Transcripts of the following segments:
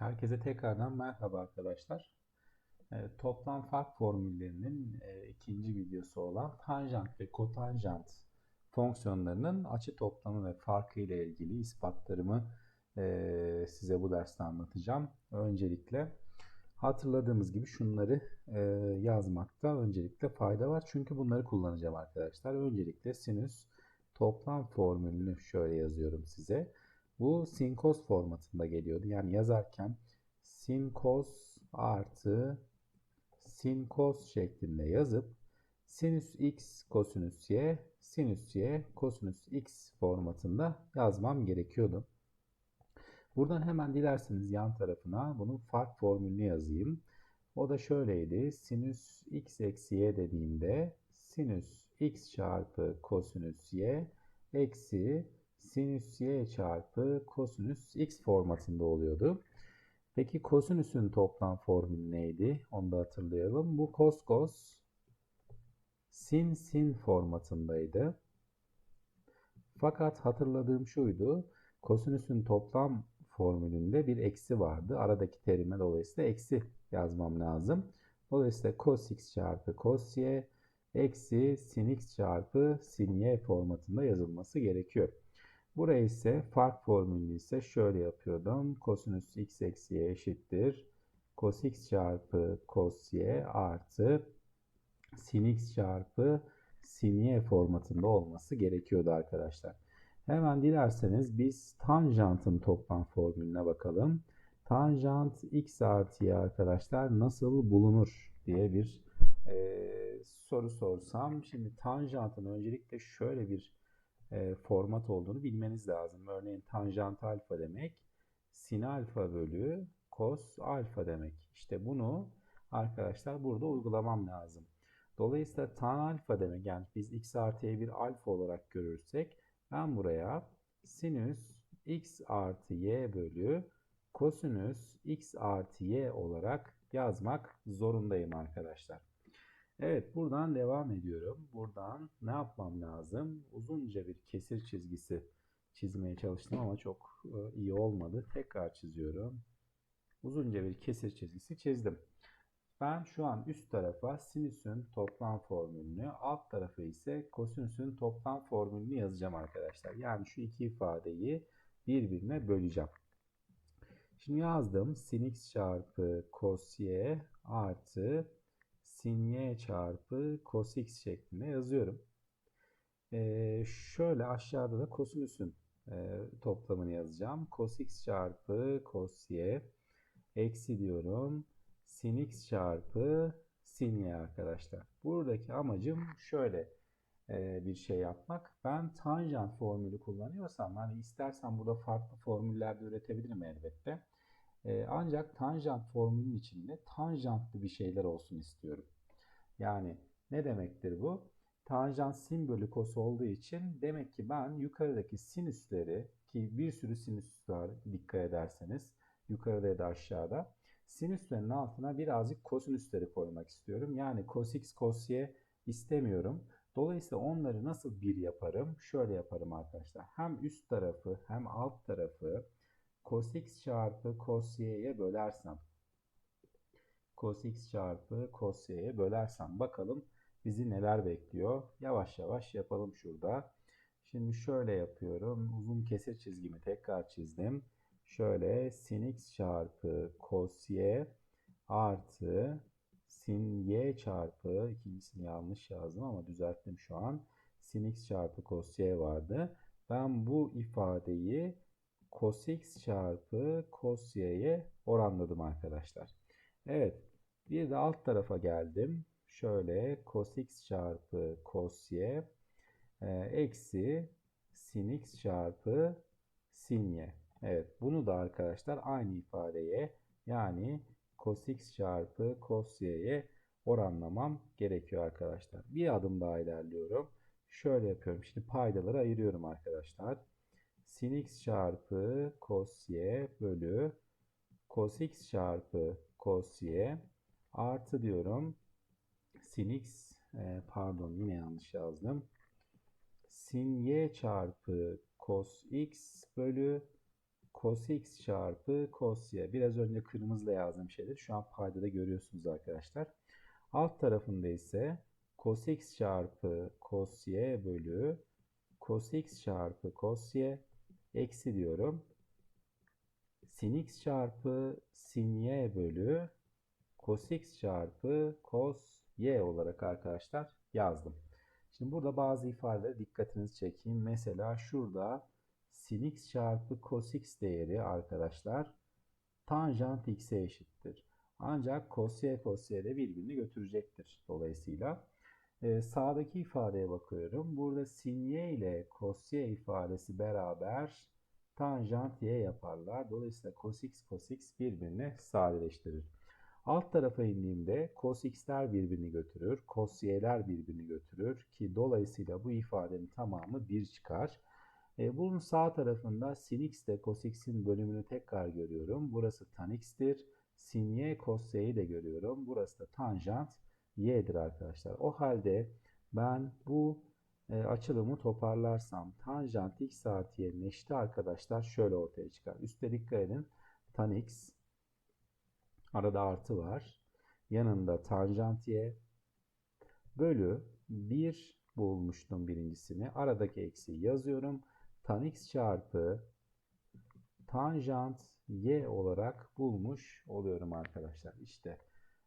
Herkese tekrardan merhaba arkadaşlar. E, toplam fark formüllerinin e, ikinci videosu olan tanjant ve kotanjant fonksiyonlarının açı toplamı ve farkı ile ilgili ispatlarımı e, size bu derste anlatacağım. Öncelikle hatırladığımız gibi şunları e, yazmakta öncelikle fayda var. Çünkü bunları kullanacağım arkadaşlar. Öncelikle sinüs toplam formülünü şöyle yazıyorum size. Bu sin cos formatında geliyordu. Yani yazarken sin cos artı sin cos şeklinde yazıp sinüs x kosinüs y sinüs y kosinüs x formatında yazmam gerekiyordu. Buradan hemen dilerseniz yan tarafına bunun fark formülünü yazayım. O da şöyleydi. Sinüs x eksi y dediğimde sinüs x çarpı kosinüs y eksi sinüs y çarpı kosinüs x formatında oluyordu. Peki kosinüsün toplam formülü neydi? Onu da hatırlayalım. Bu cos cos sin sin formatındaydı. Fakat hatırladığım şuydu. Kosinüsün toplam formülünde bir eksi vardı. Aradaki terime dolayısıyla eksi yazmam lazım. Dolayısıyla cos x çarpı cos y eksi sin x çarpı sin y formatında yazılması gerekiyor. Buraya ise fark formülü ise şöyle yapıyordum. Kosinüs x eksi y eşittir. Cos x çarpı cos y artı sin x çarpı sin y formatında olması gerekiyordu arkadaşlar. Hemen dilerseniz biz tanjantın toplam formülüne bakalım. Tanjant x artı y arkadaşlar nasıl bulunur diye bir e, soru sorsam. Şimdi tanjantın öncelikle şöyle bir e, format olduğunu bilmeniz lazım. Örneğin tanjant alfa demek sin alfa bölü cos alfa demek. İşte bunu arkadaşlar burada uygulamam lazım. Dolayısıyla tan alfa demek yani biz x artıya bir alfa olarak görürsek ben buraya sinüs x artı y bölü kosinüs x artı y olarak yazmak zorundayım arkadaşlar. Evet buradan devam ediyorum. Buradan ne yapmam lazım? Uzunca bir kesir çizgisi çizmeye çalıştım ama çok e, iyi olmadı. Tekrar çiziyorum. Uzunca bir kesir çizgisi çizdim. Ben şu an üst tarafa sinüsün toplam formülünü, alt tarafa ise kosinüsün toplam formülünü yazacağım arkadaşlar. Yani şu iki ifadeyi birbirine böleceğim. Şimdi yazdım. sin x çarpı cos y artı sin y çarpı cos x şeklinde yazıyorum. Ee, şöyle aşağıda da kosinüsün e, toplamını yazacağım. Cos x çarpı cos y eksi diyorum. Sin x çarpı sin y arkadaşlar. Buradaki amacım şöyle e, bir şey yapmak. Ben tanjant formülü kullanıyorsam hani istersen burada farklı formüller de üretebilirim elbette. E, ancak tanjant formülünün içinde tanjantlı bir şeyler olsun istiyorum. Yani ne demektir bu? Tanjant sin bölü kos olduğu için demek ki ben yukarıdaki sinüsleri ki bir sürü sinüs var dikkat ederseniz yukarıda ya da aşağıda sinüslerin altına birazcık kosinüsleri koymak istiyorum. Yani cos x cos y istemiyorum. Dolayısıyla onları nasıl bir yaparım? Şöyle yaparım arkadaşlar. Hem üst tarafı hem alt tarafı cos x çarpı cos y'ye bölersem cos x çarpı cos y'ye bölersem bakalım bizi neler bekliyor. Yavaş yavaş yapalım şurada. Şimdi şöyle yapıyorum. Uzun kesir çizgimi tekrar çizdim. Şöyle sin x çarpı cos y artı sin y çarpı ikincisini yanlış yazdım ama düzelttim şu an. Sin x çarpı cos y vardı. Ben bu ifadeyi cos x çarpı cos y'ye oranladım arkadaşlar. Evet. Bir de alt tarafa geldim. Şöyle cos x çarpı cos y e, eksi sin x çarpı sin y. Evet bunu da arkadaşlar aynı ifadeye yani cos x çarpı cos y'ye oranlamam gerekiyor arkadaşlar. Bir adım daha ilerliyorum. Şöyle yapıyorum. Şimdi paydaları ayırıyorum arkadaşlar sin x çarpı cos y bölü cos x çarpı cos y artı diyorum sin x e, pardon yine yanlış yazdım. Sin y çarpı cos x bölü cos x çarpı cos y. Biraz önce kırmızıyla yazdığım şeyleri şu an paydada görüyorsunuz arkadaşlar. Alt tarafında ise cos x çarpı cos y bölü cos x çarpı cos y eksi diyorum. Sin x çarpı sin y bölü cos x çarpı cos y olarak arkadaşlar yazdım. Şimdi burada bazı ifadelere dikkatinizi çekeyim. Mesela şurada sin x çarpı cos x değeri arkadaşlar tanjant x'e eşittir. Ancak cos y cos y de birbirini götürecektir. Dolayısıyla e, sağdaki ifadeye bakıyorum. Burada sin y ile cos y ifadesi beraber tanjant y yaparlar. Dolayısıyla cos x cos x birbirini sadeleştirir. Alt tarafa indiğimde cos x'ler birbirini götürür, cos y'ler birbirini götürür ki dolayısıyla bu ifadenin tamamı 1 çıkar. E, bunun sağ tarafında sin x ile cos x'in bölümünü tekrar görüyorum. Burası tan x'tir. Sin y cos y'yi de görüyorum. Burası da tanjant y'dir arkadaşlar. O halde ben bu e, açılımı toparlarsam tanjant x artı y'nin eşiti arkadaşlar şöyle ortaya çıkar. Üste dikkat edin. Tan x arada artı var. Yanında tanjant y bölü 1 bulmuştum birincisini. Aradaki eksiği yazıyorum. Tan x çarpı tanjant y olarak bulmuş oluyorum arkadaşlar. İşte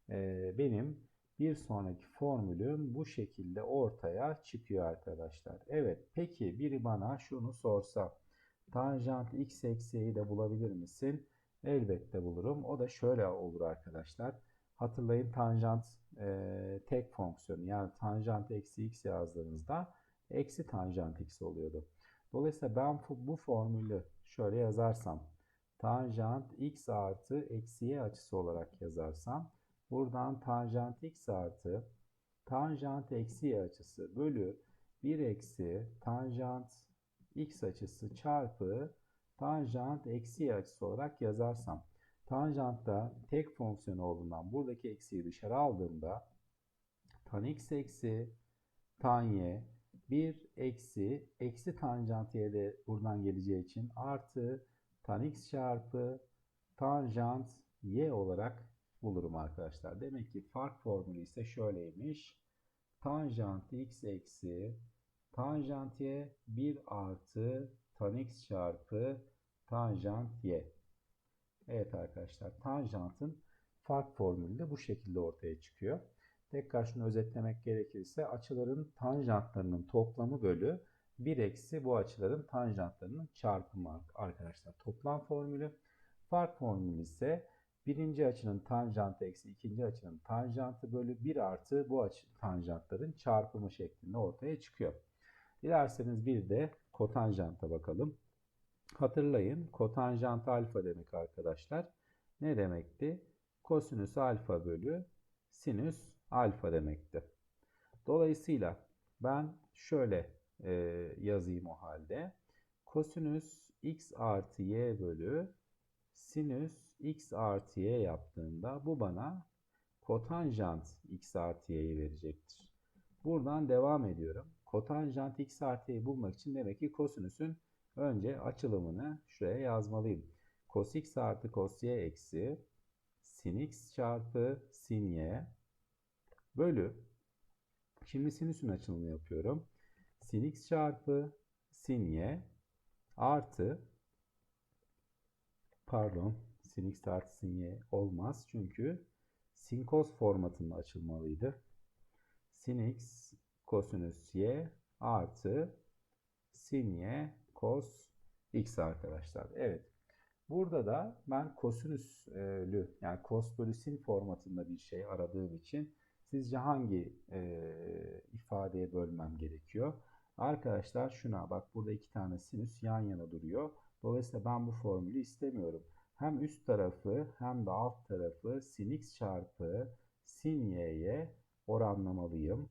e, benim bir sonraki formülüm bu şekilde ortaya çıkıyor arkadaşlar. Evet peki biri bana şunu sorsa tanjant x eksi y'yi de bulabilir misin? Elbette bulurum. O da şöyle olur arkadaşlar. Hatırlayın tanjant e, tek fonksiyonu yani tanjant eksi x yazdığınızda eksi tanjant x oluyordu. Dolayısıyla ben bu formülü şöyle yazarsam tanjant x artı eksi y açısı olarak yazarsam buradan tanjant x artı tanjant eksi y açısı bölü 1 eksi tanjant x açısı çarpı tanjant eksi y açısı olarak yazarsam tanjantta tek fonksiyon olduğundan buradaki eksiyi dışarı aldığımda tan x eksi tan y 1 eksi eksi tanjant y de buradan geleceği için artı tan x çarpı tanjant y olarak bulurum arkadaşlar. Demek ki fark formülü ise şöyleymiş. Tanjant x eksi tanjant y 1 artı tan x çarpı tanjant y. Evet arkadaşlar tanjantın fark formülü de bu şekilde ortaya çıkıyor. Tekrar şunu özetlemek gerekirse açıların tanjantlarının toplamı bölü 1 eksi bu açıların tanjantlarının çarpımı arkadaşlar. Toplam formülü. Fark formülü ise birinci açının tanjantı eksi ikinci açının tanjantı bölü 1 artı bu açı tanjantların çarpımı şeklinde ortaya çıkıyor. Dilerseniz bir de kotanjanta bakalım. Hatırlayın kotanjant alfa demek arkadaşlar. Ne demekti? Kosinüs alfa bölü sinüs alfa demekti. Dolayısıyla ben şöyle e, yazayım o halde. Kosinüs x artı y bölü sinüs x artı y yaptığında bu bana kotanjant x artı y'yi verecektir. Buradan devam ediyorum. Kotanjant x artı y'yi bulmak için demek ki kosinüsün önce açılımını şuraya yazmalıyım. Cos x artı cos y eksi sin x çarpı sin y bölü şimdi sinüsün açılımını yapıyorum. Sin x çarpı sin y artı pardon sin x artı sin y olmaz çünkü sin cos formatında açılmalıydı. Sin x kosinüs y artı sin y cos x arkadaşlar. Evet. Burada da ben kosinüslü yani cos bölü sin formatında bir şey aradığım için sizce hangi e, ifadeye bölmem gerekiyor? Arkadaşlar şuna bak burada iki tane sinüs yan yana duruyor. Dolayısıyla ben bu formülü istemiyorum. Hem üst tarafı hem de alt tarafı sin x çarpı sin y'ye oranlamalıyım.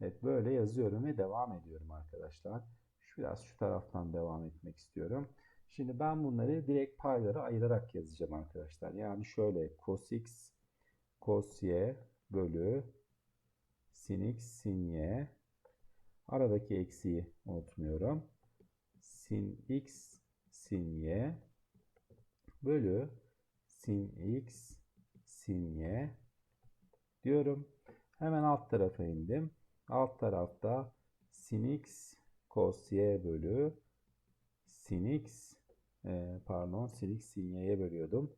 Evet böyle yazıyorum ve devam ediyorum arkadaşlar. Şu biraz şu taraftan devam etmek istiyorum. Şimdi ben bunları direkt paylara ayırarak yazacağım arkadaşlar. Yani şöyle cos x cos y bölü sin x sin y aradaki eksiği unutmuyorum. Sin x sin y bölü sin x sin y diyorum. Hemen alt tarafa indim. Alt tarafta sin x cos y bölü sin x e, pardon sin x sin y'ye bölüyordum.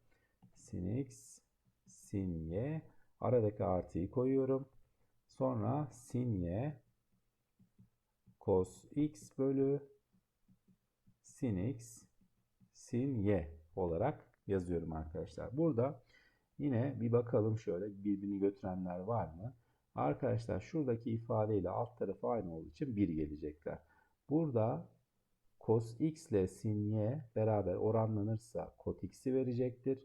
Sin x sin y aradaki artıyı koyuyorum. Sonra sin y cos x bölü sin x sin y olarak yazıyorum arkadaşlar. Burada yine bir bakalım şöyle birbirini götürenler var mı? Arkadaşlar şuradaki ifadeyle alt tarafı aynı olduğu için 1 gelecekler. Burada cos x ile sin y beraber oranlanırsa cot x'i verecektir.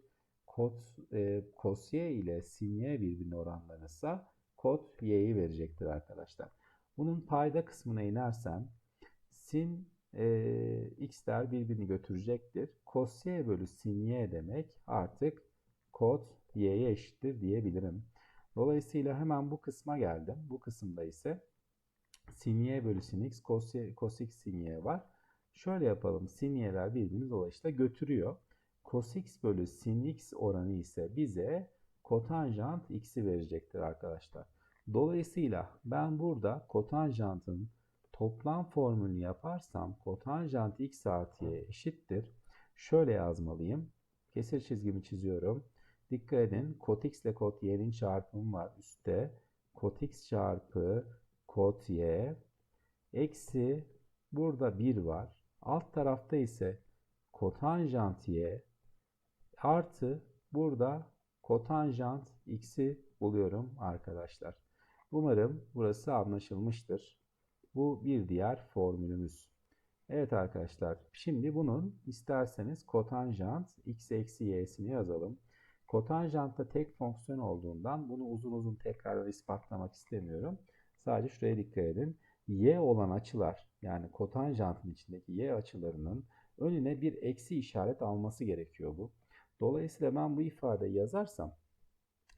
Cot, e, cos y ile sin y birbirine oranlanırsa cot y'yi verecektir arkadaşlar. Bunun payda kısmına inersem sin e, x'ler birbirini götürecektir. Cos y bölü sin y demek artık cot y'ye eşittir diyebilirim. Dolayısıyla hemen bu kısma geldim. Bu kısımda ise sin y bölü sin x, cos, y, cos x sin y var. Şöyle yapalım. Sin y'ler birbirini dolayısıyla götürüyor. Cos x bölü sin x oranı ise bize kotanjant x'i verecektir arkadaşlar. Dolayısıyla ben burada kotanjantın toplam formülünü yaparsam kotanjant x artı eşittir. Şöyle yazmalıyım. Kesir çizgimi çiziyorum. Dikkat edin. Kot x ile kot y'nin çarpımı var üstte. Kot x çarpı kot y eksi burada 1 var. Alt tarafta ise kotanjant y artı burada kotanjant x'i buluyorum arkadaşlar. Umarım burası anlaşılmıştır. Bu bir diğer formülümüz. Evet arkadaşlar şimdi bunun isterseniz kotanjant x eksi y'sini yazalım. Kotanjantta tek fonksiyon olduğundan bunu uzun uzun tekrar ispatlamak istemiyorum. Sadece şuraya dikkat edin. Y olan açılar yani kotanjantın içindeki y açılarının önüne bir eksi işaret alması gerekiyor bu. Dolayısıyla ben bu ifadeyi yazarsam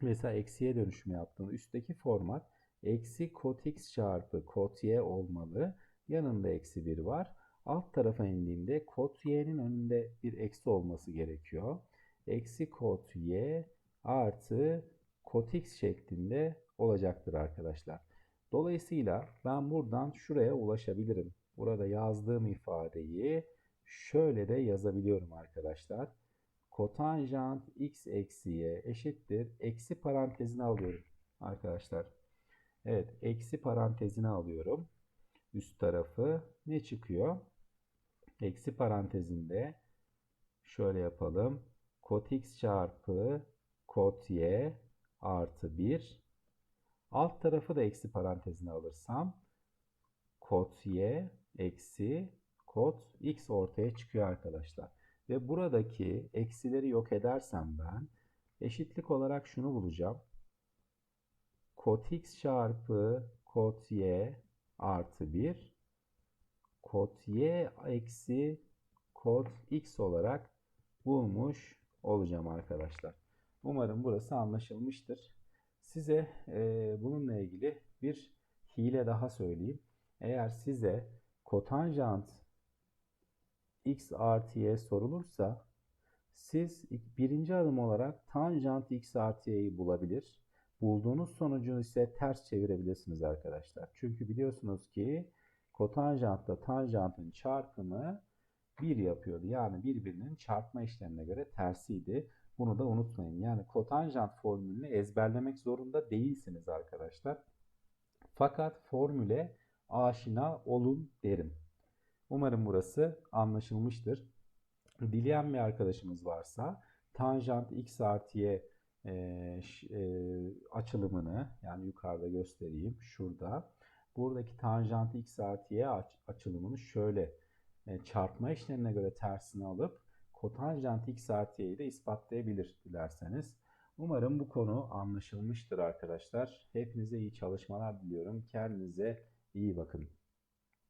mesela eksiye dönüşümü yaptığında üstteki format eksi kot x çarpı kot y olmalı. Yanında eksi 1 var. Alt tarafa indiğimde kot y'nin önünde bir eksi olması gerekiyor. Eksi kot y artı kot x şeklinde olacaktır arkadaşlar. Dolayısıyla ben buradan şuraya ulaşabilirim. Burada yazdığım ifadeyi şöyle de yazabiliyorum arkadaşlar. Kotanjant x eksi y eşittir. Eksi parantezine alıyorum arkadaşlar. Evet eksi parantezine alıyorum. Üst tarafı ne çıkıyor? Eksi parantezinde şöyle yapalım. Kot x çarpı kot y artı 1 Alt tarafı da eksi parantezine alırsam kot y eksi kot x ortaya çıkıyor arkadaşlar. Ve buradaki eksileri yok edersem ben eşitlik olarak şunu bulacağım. Kot x çarpı kot y artı 1 kot y eksi kot x olarak bulmuş olacağım arkadaşlar. Umarım burası anlaşılmıştır. Size e, bununla ilgili bir hile daha söyleyeyim. Eğer size kotanjant x artı y sorulursa siz birinci adım olarak tanjant x artı y'yi bulabilir. Bulduğunuz sonucu ise ters çevirebilirsiniz arkadaşlar. Çünkü biliyorsunuz ki kotanjantla tanjantın çarpımı 1 yapıyordu. Yani birbirinin çarpma işlemine göre tersiydi. Bunu da unutmayın. Yani kotanjant formülünü ezberlemek zorunda değilsiniz arkadaşlar. Fakat formüle aşina olun derim. Umarım burası anlaşılmıştır. Dileyen bir arkadaşımız varsa tanjant x artı y e, e, açılımını yani yukarıda göstereyim şurada. Buradaki tanjant x artı y açılımını şöyle e, çarpma işlemine göre tersini alıp kotanjant x artı y'yi de ispatlayabilir dilerseniz. Umarım bu konu anlaşılmıştır arkadaşlar. Hepinize iyi çalışmalar diliyorum. Kendinize iyi bakın.